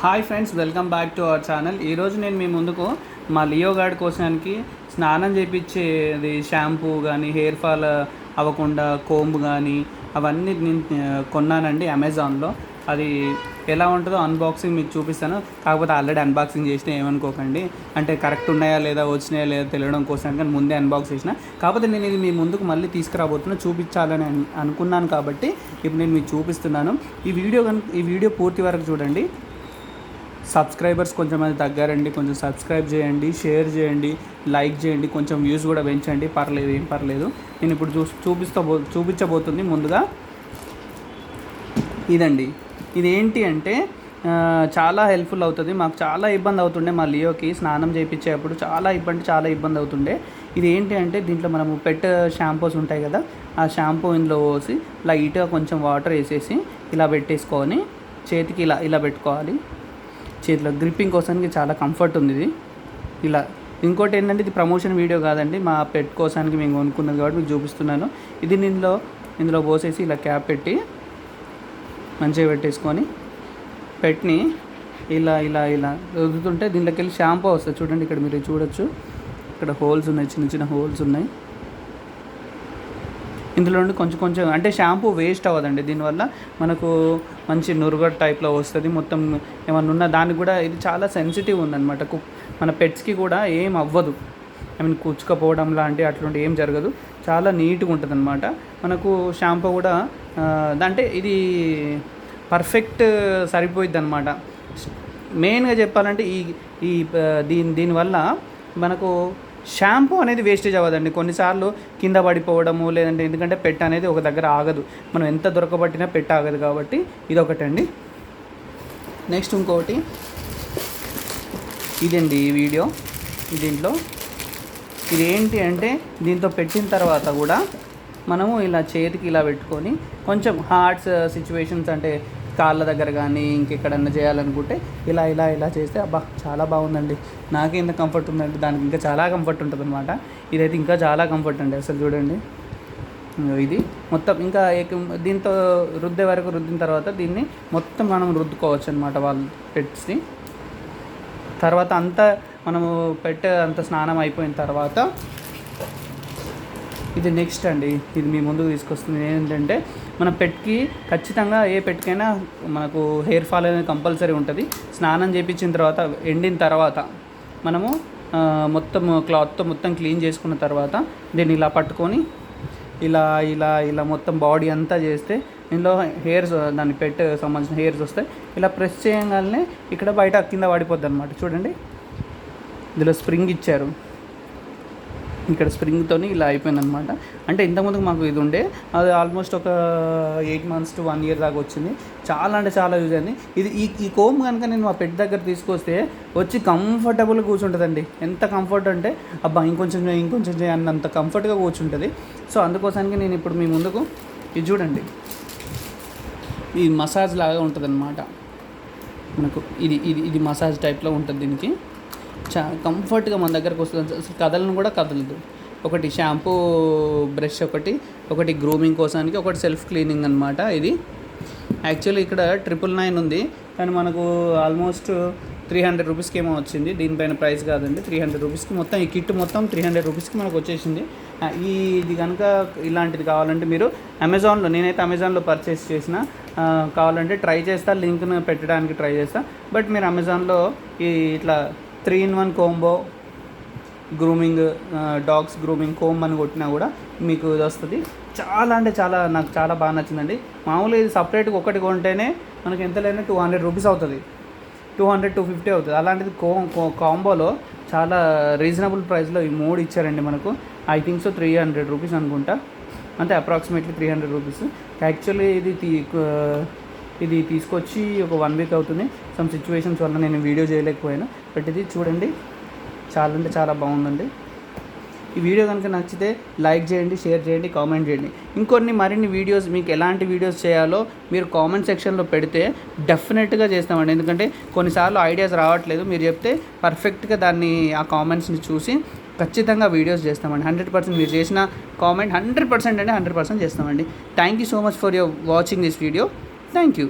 Hi friends welcome back to our channel. ఈరోజు నేను మీ ముందుకు మా లియో గార్డ్ కోసానికి స్నానం చేయించేది షాంపూ కానీ హెయిర్ ఫాల్ అవ్వకుండా కోంబ్ కానీ అవన్నీ నేను కొన్నానండి అమెజాన్లో. అది ఎలా ఉంటుందో అన్బాక్సింగ్ మీకు చూపిస్తాను. కాకపోతే ఆల్రెడీ అన్బాక్సింగ్ చేసిన ఏమనుకోకండి. అంటే కరెక్ట్ ఉన్నాయా లేదా వచ్చినాయా లేదా తెలియడం కోసం కానీ ముందే అన్బాక్స్ చేసిన. కాకపోతే నేను ఇది మీ ముందుకు మళ్ళీ తీసుకురాబోతున్నా చూపించాలని అనుకున్నాను కాబట్టి ఇప్పుడు నేను మీకు చూపిస్తున్నాను. ఈ వీడియో కనుక ఈ వీడియో పూర్తి వరకు చూడండి. సబ్స్క్రైబర్స్ కొంచెం అది తగ్గారండి కొంచెం సబ్స్క్రైబ్ చేయండి షేర్ చేయండి లైక్ చేయండి కొంచెం వ్యూస్ కూడా పెంచండి. పర్లేదు ఏం పర్లేదు. నేను ఇప్పుడు చూ చూపిస్తా చూపించబోతుంది ముందుగా. ఇదండి. ఇది ఏంటి అంటే చాలా హెల్ప్ఫుల్ అవుతుంది. మాకు చాలా ఇబ్బంది అవుతుండే మా లియోకి స్నానం చేయించేటప్పుడు చాలా ఇబ్బంది చాలా ఇబ్బంది అవుతుండే. ఇది ఏంటి అంటే దీంట్లో మనము పెట్ షాంపూస్ ఉంటాయి కదా ఆ షాంపూ ఇందులో పోసి లైట్గా కొంచెం వాటర్ వేసేసి ఇలా పెట్టేసుకొని చేతికి ఇలా ఇలా పెట్టుకోవాలి. చేతిలో గ్రిప్పింగ్ కోసానికి చాలా కంఫర్ట్ ఉంది ఇది ఇలా ఇంకోటి ఏంటంటే ఇది ప్రమోషన్ వీడియో కాదండి. మా పెట్ కోసానికి మేము కొనుక్కున్నది కాబట్టి మీకు చూపిస్తున్నాను. ఇది ఇందులో ఇందులో పోసేసి ఇలా క్యాప్ పెట్టి మంచిగా పెట్టేసుకొని పెట్టిని ఇలా ఇలా ఇలా రుద్దుతుంటే దీంట్లోకి వెళ్ళి షాంపూ వస్తుంది. చూడండి ఇక్కడ మీరు చూడొచ్చు. ఇక్కడ హోల్స్ ఉన్నాయి చిన్న చిన్న హోల్స్ ఉన్నాయి. ఇందులో నుండి కొంచెం కొంచెం అంటే షాంపూ వేస్ట్ అవ్వదండి. దీనివల్ల మనకు మంచి నురుగ టైప్లో వస్తుంది. మొత్తం ఏమన్నా ఉన్న దానికి కూడా ఇది చాలా సెన్సిటివ్ ఉందన్నమాట. కు మన పెట్స్కి కూడా ఏం అవ్వదు. ఐ మీన్ కూర్చుకపోవడం లాంటి అట్లాంటి ఏం జరగదు. చాలా నీట్గా ఉంటుంది అనమాట మనకు షాంపూ కూడా అంటే ఇది పర్ఫెక్ట్ సరిపోయిద్ది అనమాట మెయిన్గా చెప్పాలంటే ఈ ఈ దీని దీనివల్ల మనకు షాంపూ అనేది వేస్టేజ్ అవ్వదండి. కొన్నిసార్లు కింద పడిపోవడము లేదంటే ఎందుకంటే పెట్ట అనేది ఒక దగ్గర ఆగదు. మనం ఎంత దొరకబట్టినా పెట్ట ఆగదు కాబట్టి ఇది ఒకటండి నెక్స్ట్ ఇంకోటి. ఇదండి ఈ వీడియో. దీంట్లో ఇది ఏంటి అంటే దీంతో పెట్టిన తర్వాత కూడా మనము ఇలా చేతికి ఇలా పెట్టుకొని కొంచెం హార్ట్స్ సిచ్యువేషన్స్ అంటే కాళ్ళ దగ్గర కానీ ఇంకెక్కడన్నా చేయాలనుకుంటే ఇలా ఇలా ఇలా చేస్తే అబ్బా చాలా బాగుందండి. నాకే ఇంత కంఫర్ట్ ఉందండి దానికి ఇంకా చాలా కంఫర్ట్ ఉంటుంది అనమాట ఇదైతే ఇంకా చాలా కంఫర్ట్ అండి అసలు చూడండి. ఇది మొత్తం ఇంకా దీంతో రుద్దే వరకు రుద్దిన తర్వాత దీన్ని మొత్తం మనం రుద్దుకోవచ్చు అనమాట వాళ్ళు పెట్స్ని తర్వాత అంతా మనము పెట్టే అంత స్నానం అయిపోయిన తర్వాత ఇది నెక్స్ట్ అండి. ఇది మీ ముందుకు తీసుకొస్తుంది. ఏంటంటే మన పెట్కి ఖచ్చితంగా ఏ పెట్కైనా మనకు హెయిర్ ఫాల్ అనేది కంపల్సరీ ఉంటుంది. స్నానం చేయించిన తర్వాత ఎండిన తర్వాత మనము మొత్తం క్లాత్తో మొత్తం క్లీన్ చేసుకున్న తర్వాత దీన్ని ఇలా పట్టుకొని ఇలా ఇలా ఇలా మొత్తం బాడీ అంతా చేస్తే ఇందులో హెయిర్స్ దాన్ని పెట్ సంబంధించిన హెయిర్స్ వస్తాయి. ఇలా ప్రెస్ చేయగానే ఇక్కడ బయట కింద పడిపోద్ది అనమాట చూడండి. ఇందులో స్ప్రింగ్ ఇచ్చారు. ఇక్కడ స్ప్రింగ్తోని ఇలా అయిపోయింది అనమాట అంటే ఇంతకుముందు మాకు ఇది ఉండే అది ఆల్మోస్ట్ ఒక eight months to one year దాకా వచ్చింది. చాలా అంటే చాలా యూజ్ అయింది. ఇది ఈ ఈ కోమ్ కనుక నేను మా పెట్ దగ్గర తీసుకొస్తే వచ్చి కంఫర్టబుల్గా కూర్చుంటుందండి. ఎంత కంఫర్ట్ అంటే అబ్బా ఇంకొంచెం చేయి, ఇంకొంచెం చేయి అన్నంత కంఫర్ట్గా కూర్చుంటుంది. సో అందుకోసానికి నేను ఇప్పుడు మీ ముందుకు ఇది చూడండి. ఈ మసాజ్ లాగా ఉంటుంది మనకు ఇది ఇది ఇది మసాజ్ టైప్లో ఉంటుంది దీనికి. చా కంఫర్ట్గా మన దగ్గరకు వస్తుంది. అసలు కదలను కూడా కదలదు. ఒకటి షాంపూ బ్రష్ ఒకటి ఒకటి గ్రూమింగ్ కోసానికి ఒకటి సెల్ఫ్ క్లీనింగ్ అనమాట ఇది. యాక్చువల్లీ ఇక్కడ ట్రిపుల్ నైన్ ఉంది. కానీ మనకు ఆల్మోస్ట్ త్రీ హండ్రెడ్ రూపీస్కి ఏమో వచ్చింది. దీనిపైన ప్రైస్ కాదండి. త్రీ హండ్రెడ్ రూపీస్కి మొత్తం ఈ కిట్ మొత్తం త్రీ హండ్రెడ్ రూపీస్కి మనకు వచ్చేసింది. ఈ ఇది కనుక ఇలాంటిది కావాలంటే మీరు అమెజాన్లో నేనైతే అమెజాన్లో పర్చేస్ చేసిన కావాలంటే ట్రై చేస్తా. లింక్ను పెట్టడానికి ట్రై చేస్తా. బట్ మీరు అమెజాన్లో ఈ ఇట్లా three in one combo grooming dogs grooming comb అని కొట్టినా కూడా మీకు ఇది వస్తుంది. చాలా అంటే చాలా నాకు చాలా బాగా నచ్చిందండి. మామూలుగా ఇది సపరేట్గా ఒకటి కొంటేనే మనకి ఎంత లేని టూ హండ్రెడ్ రూపీస్ అవుతుంది. టూ హండ్రెడ్ టూ ఫిఫ్టీ అవుతుంది. అలాంటిది కో కాంబోలో చాలా రీజనబుల్ ప్రైస్లో ఈ మూడు ఇచ్చారండి మనకు. I think so three hundred rupees అనుకుంటా. అంటే approximately three hundred rupees. Actually ఇది ఇది తీసుకొచ్చి ఒక వన్ వీక్ అవుతుంది. సమ్ సిచ్యువేషన్స్ వల్ల నేను వీడియో చేయలేకపోయాను. బట్ ఇది చూడండి. చాలా అంటే చాలా బాగుందండి. ఈ వీడియో కనుక నచ్చితే లైక్ చేయండి షేర్ చేయండి కామెంట్ చేయండి. ఇంకొన్ని మరిన్ని వీడియోస్ మీకు ఎలాంటి వీడియోస్ చేయాలో మీరు కామెంట్ సెక్షన్లో పెడితే డెఫినెట్గా చేస్తామండి. ఎందుకంటే కొన్నిసార్లు ఐడియాస్ రావట్లేదు. మీరు చెప్తే పర్ఫెక్ట్గా దాన్ని ఆ కామెంట్స్ని చూసి ఖచ్చితంగా వీడియోస్ చేస్తామండి. హండ్రెడ్ పర్సెంట్ మీరు చేసిన కామెంట్ హండ్రెడ్ పర్సెంట్ అంటే హండ్రెడ్ పర్సెంట్ చేస్తామండి. Thank you so much for your watching this video thank you